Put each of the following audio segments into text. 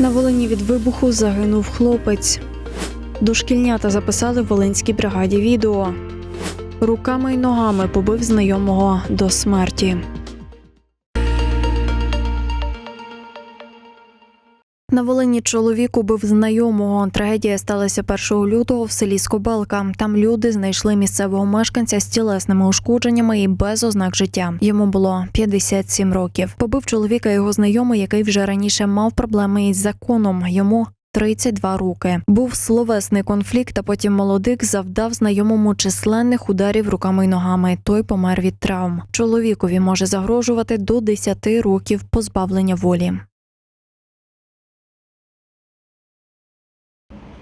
На Волині від вибуху загинув хлопець. Дошкільнята записали в Волинській бригаді відео. Руками й ногами побив знайомого до смерті. На Волині чоловік убив знайомого. Трагедія сталася 1 лютого в селі Скобелка. Там люди знайшли місцевого мешканця з тілесними ушкодженнями і без ознак життя. Йому було 57 років. Побив чоловіка його знайомий, який вже раніше мав проблеми із законом. Йому 32 роки. Був словесний конфлікт, а потім молодик завдав знайомому численних ударів руками й ногами. Той помер від травм. Чоловікові може загрожувати до 10 років позбавлення волі.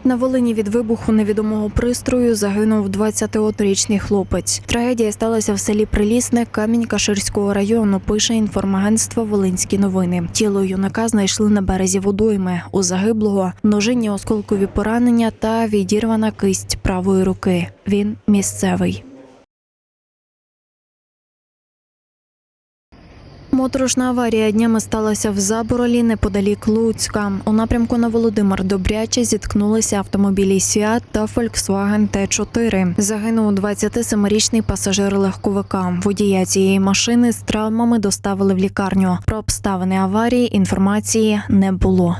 На Волині від вибуху невідомого пристрою загинув 21-річний хлопець. Трагедія сталася в селі Прилісне Камінь-Каширського району. Пише інформагентство Волинські новини. Тіло юнака знайшли на березі водойми. У загиблого ножинні осколкові поранення та відірвана кисть правої руки. Він місцевий. Моторошна аварія днями сталася в Заборолі неподалік Луцька. У напрямку на Володимир Добряче зіткнулися автомобілі Сіат та Volkswagen Т4. Загинув 27-річний пасажир легковика. Водія цієї машини з травмами доставили в лікарню. Про обставини аварії інформації не було.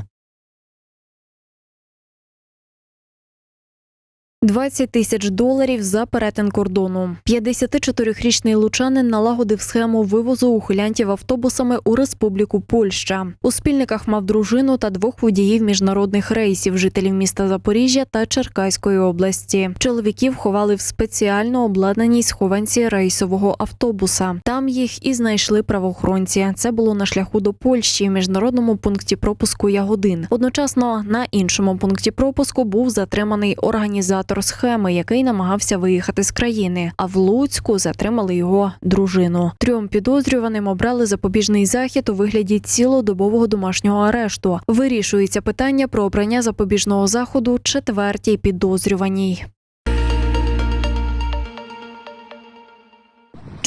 20 тисяч доларів за перетин кордону. 54-річний лучанин налагодив схему вивозу ухилянтів автобусами у Республіку Польща. У спільниках мав дружину та двох водіїв міжнародних рейсів, жителів міста Запоріжжя та Черкаської області. Чоловіків ховали в спеціально обладнаній схованці рейсового автобуса. Там їх і знайшли правоохоронці. Це було на шляху до Польщі, міжнародному пункті пропуску Ягодин. Одночасно на іншому пункті пропуску був затриманий організатор схеми, який намагався виїхати з країни. А в Луцьку затримали його дружину. Трьом підозрюваним обрали запобіжний захід у вигляді цілодобового домашнього арешту. Вирішується питання про обрання запобіжного заходу четвертій підозрюваній.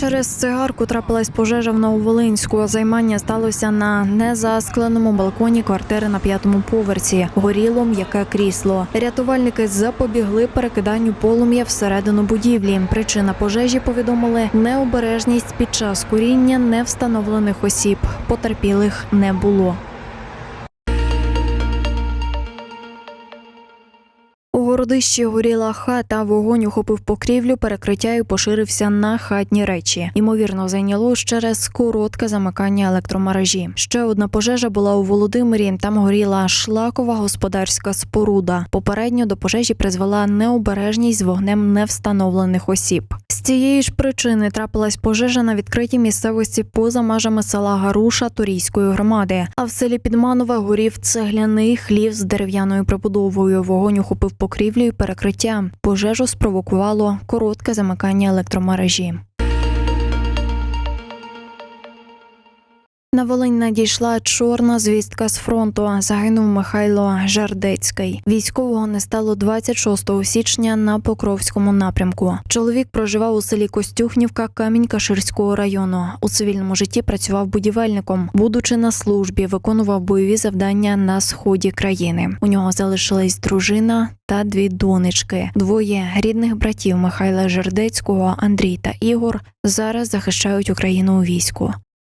Через цигарку трапилась пожежа в Нововолинську. Займання сталося на незаскленому балконі квартири на п'ятому поверсі. Горіло м'яке крісло. Рятувальники запобігли перекиданню полум'я всередину будівлі. Причина пожежі повідомили необережність під час куріння невстановлених осіб. Потерпілих не було. Городищі горіла хата, вогонь охопив покрівлю, перекриття і поширився на хатні речі. Ймовірно, зайняло через коротке замикання електромережі. Ще одна пожежа була у Володимирі. Там горіла шлакова господарська споруда. Попередньо до пожежі призвела необережність з вогнем невстановлених осіб. З цієї ж причини трапилась пожежа на відкритій місцевості поза межами села Гаруша Торійської громади. А в селі Підманове горів цегляний хлів з дерев'яною прибудовою. Вогонь охопив покрівлю і перекриття. Пожежу спровокувало коротке замикання електромережі. На Волинь надійшла чорна звістка з фронту. Загинув Михайло Жардецький. Військового не стало 26 січня на Покровському напрямку. Чоловік проживав у селі Костюхнівка Камінь-Каширського району. У цивільному житті працював будівельником. Будучи на службі, виконував бойові завдання на сході країни. У нього залишились дружина та дві донечки. Двоє рідних братів Михайла Жердецького, Андрій та Ігор зараз захищають Україну у війську.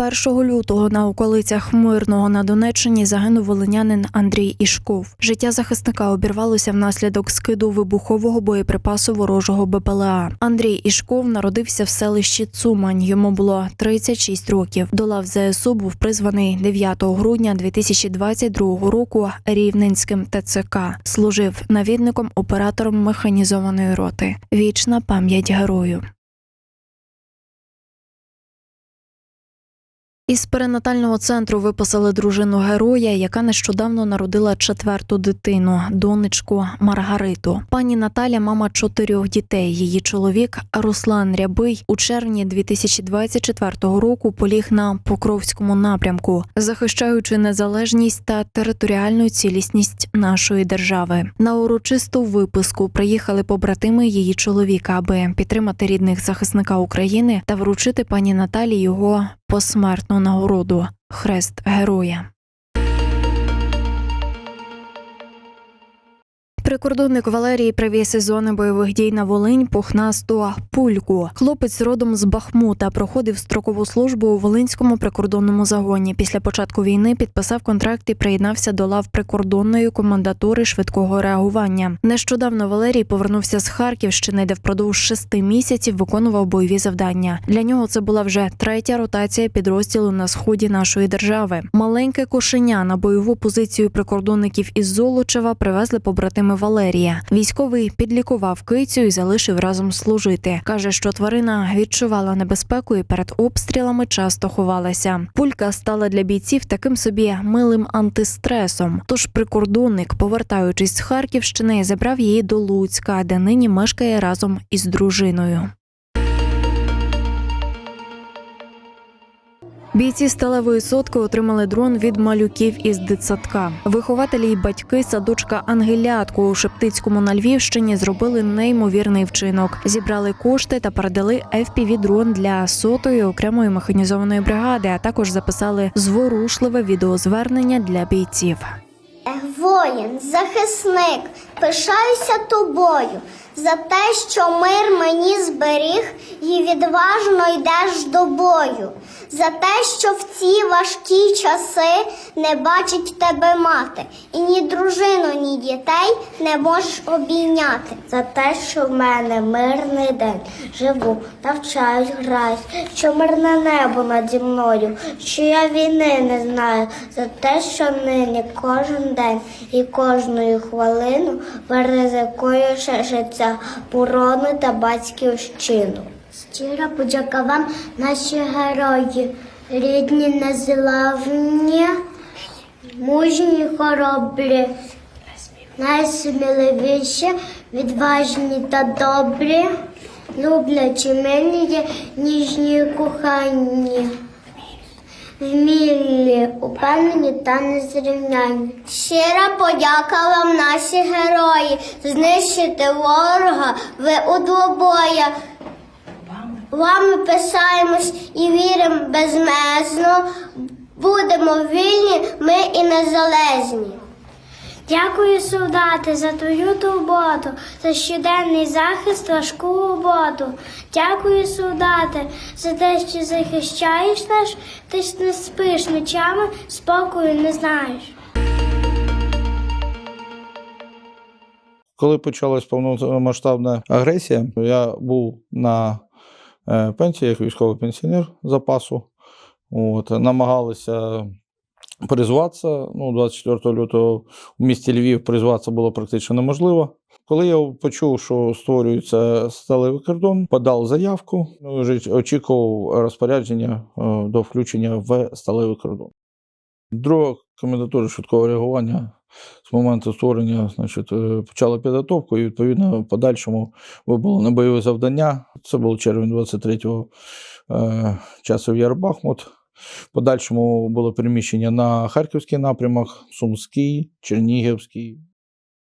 1 лютого на околицях Мирного на Донеччині загинув волинянин Андрій Ішков. Життя захисника обірвалося внаслідок скиду вибухового боєприпасу ворожого БПЛА. Андрій Ішков народився в селищі Цумань. Йому було 36 років. До лав ЗСУ був призваний 9 грудня 2022 року Рівненським ТЦК. Служив навідником оператором механізованої роти. Вічна пам'ять герою. Із перинатального центру виписали дружину героя, яка нещодавно народила четверту дитину, донечку Маргариту. Пані Наталя, мама чотирьох дітей. Її чоловік Руслан Рябий у червні 2024 року поліг на Покровському напрямку, захищаючи незалежність та територіальну цілісність нашої держави. На урочисту виписку приїхали побратими її чоловіка, аби підтримати рідних захисника України та вручити пані Наталі його посмертну нагороду Хрест Героя. Прикордонник Валерій привіз із зони бойових дій на Волинь пухнасту пульку. Хлопець родом з Бахмута проходив строкову службу у Волинському прикордонному загоні. Після початку війни підписав контракт і приєднався до лав прикордонної комендатури швидкого реагування. Нещодавно Валерій повернувся з Харківщини, де впродовж шести місяців виконував бойові завдання. Для нього це була вже третя ротація підрозділу на сході нашої держави. Маленьке кошеня на бойову позицію прикордонників із Золочева привезли побратими Валерія. Військовий підлікував кицю і залишив разом служити. каже, що тварина відчувала небезпеку і перед обстрілами часто ховалася. Пулька стала для бійців таким собі милим антистресом. Тож прикордонник, повертаючись з Харківщини, забрав її до Луцька, де нині мешкає разом із дружиною. Бійці сталевої сотки отримали дрон від малюків із дитсадка. Вихователі й батьки садочка Ангелятку у Шептицькому на Львівщині зробили неймовірний вчинок. Зібрали кошти та передали fpv дрон для сотої окремої механізованої бригади, а також записали зворушливе відеозвернення для бійців. Воїн, захисник, пишаюся тобою за те, що мир мені зберіг і відважно йдеш до бою, за те, що в ці важкі часи не бачить тебе мати, і ні дружину, ні дітей не можеш обійняти. За те, що в мене мирний день, живу, навчаюсь, граюсь, що мирне небо наді мною, що я війни не знаю, за те, що нині кожен день і кожну хвилину ризикуєш життя, борони та батьківщину. Щира подяка вам, наші герої, рідні незламні, мужні хоробрі, найсміливіші, відважні та добрі, люблячі милі, ніжні. Вмілі, упевнені та незрівнянні. Щира подяка вам, наші герої, знищити ворога ви у двобоя. Вами писаємось і віримо безмежно. Будемо вільні, ми і незалежні. Дякую, солдати, за твою турботу, за щоденний захист, важку роботу. Дякую, солдати, за те, що захищаєш наш, ти ж не спиш ночами, спокою не знаєш. Коли почалась повномасштабна агресія, я був на е, пенсії як військовий пенсіонер запасу. От, намагалися призватися. Ну, 24 лютого в місті Львів призватися було практично неможливо. Коли я почув, що створюється сталевий кордон, подав заявку, ну, очікував розпорядження е, до включення в сталевий кордон. Друга комендатура швидкого реагування з моменту створення значить, е, почали підготовку, і відповідно в подальшому вибуло на бойове завдання. Це був червень 23-го е, часу Яр Бахмут. Подальшому було переміщення на Харківський напрямок, Сумський, Чернігівський.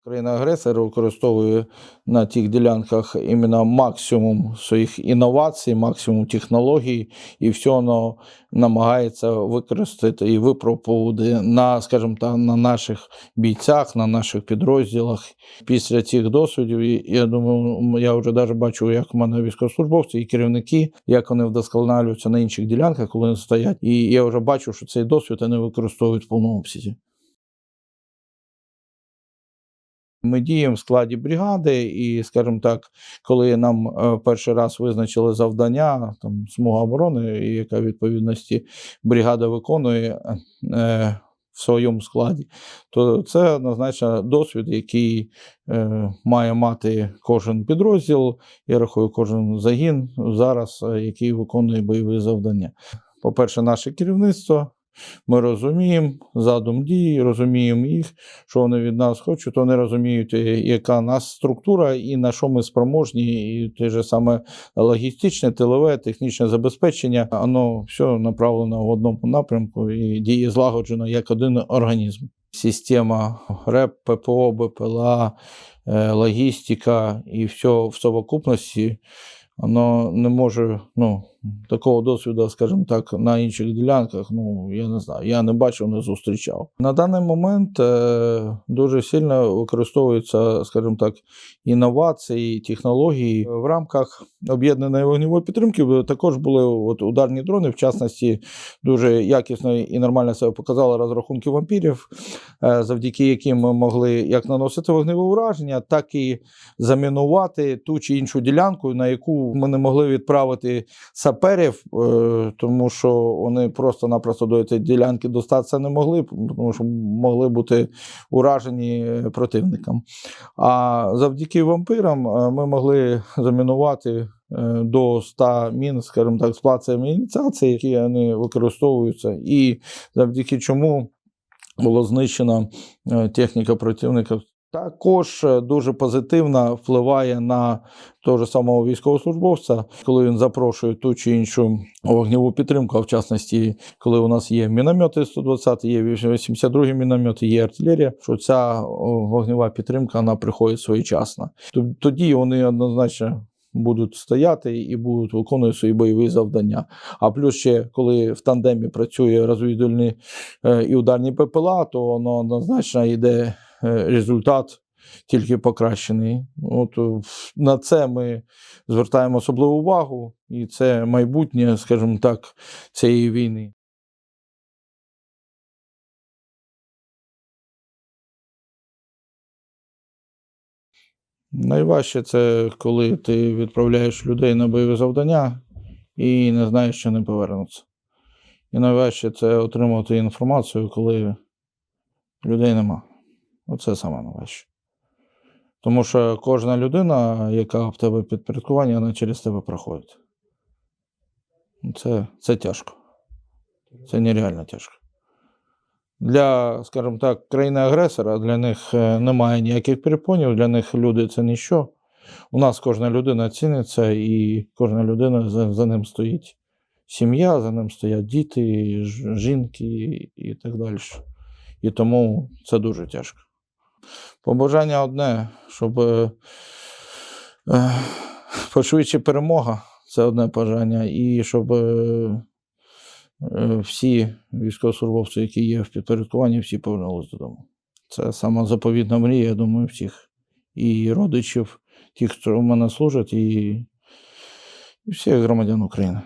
Країна-агресор використовує на тих ділянках іменно максимум своїх інновацій, максимум технологій, і все воно намагається використати і випробувати на, скажімо так, на наших бійцях, на наших підрозділах. Після цих досвідів, я думаю, я вже навіть бачу, як у мене військовослужбовці і керівники, як вони вдосконалюються на інших ділянках, коли вони стоять. І я вже бачу, що цей досвід вони використовують в повному обсязі. Ми діємо в складі бригади, і, скажімо так, коли нам е, перший раз визначили завдання, там смуга оборони, яка відповідності бригада виконує е, в своєму складі, то це однозначно досвід, який е, має мати кожен підрозділ, я рахую, кожен загін зараз, е, який виконує бойові завдання. по-перше, наше керівництво. Ми розуміємо задум дії, розуміємо їх, що вони від нас хочуть. Вони розуміють, е, яка нас структура і на що ми спроможні, і те ж саме логістичне, тилове, технічне забезпечення, воно все направлено в одному напрямку і діє злагоджено як один організм. Система РЕП, ППО, БПЛА, е, логістика і все в совокупності, воно не може, ну, такого досвіду, скажімо так, на інших ділянках, ну, я не знаю, я не бачив, не зустрічав. На даний момент е, дуже сильно використовуються, скажімо так, інновації, технології. В рамках об'єднаної вогневої підтримки також були от ударні дрони, в частності, дуже якісно і нормально себе показали розрахунки вампірів, е, завдяки яким ми могли як наносити вогневе ураження, так і замінувати ту чи іншу ділянку, на яку ми не могли відправити саперів, е, тому що вони просто-напросто до цієї ділянки достатися не могли, тому що могли бути уражені противником. А завдяки вампирам е, ми могли замінувати е, до 100 мін, скажімо так, з плацями ініціації, які вони використовуються, і завдяки чому було знищено е, техніка противника. Також е, дуже позитивно впливає на того ж самого військовослужбовця, коли він запрошує ту чи іншу вогневу підтримку, а в частності, коли у нас є міномети 120, є 82 міномети, є артилерія, що ця вогнева підтримка вона приходить своєчасно. Тоді вони однозначно будуть стояти і будуть виконувати свої бойові завдання. А плюс ще, коли в тандемі працює розвідувальні е, і ударні ППЛА, то воно однозначно йде результат тільки покращений. От е, на це ми звертаємо особливу увагу, і це майбутнє, скажімо так, цієї війни. Найважче це коли ти відправляєш людей на бойові завдання і не знаєш, що не повернуться. І найважче це отримати інформацію, коли людей нема. Оце саме найважче. Тому що кожна людина, яка в тебе підпорядкування, вона через тебе проходить. Це, це тяжко. Це нереально тяжко. Для, скажімо так, країни-агресора для них е, немає ніяких перепонів, для них люди це ніщо. У нас кожна людина ціниться, і кожна людина за, за ним стоїть сім'я, за ним стоять діти, жінки і так далі. І тому це дуже тяжко. Побажання одне, щоб е, е, пошвидше перемога це одне бажання, і щоб е, е, всі військовослужбовці, які є в підпорядкуванні, всі повернулись додому. Це сама заповідна мрія, я думаю, всіх. І родичів, тих, хто в мене служать, і, і всіх громадян України.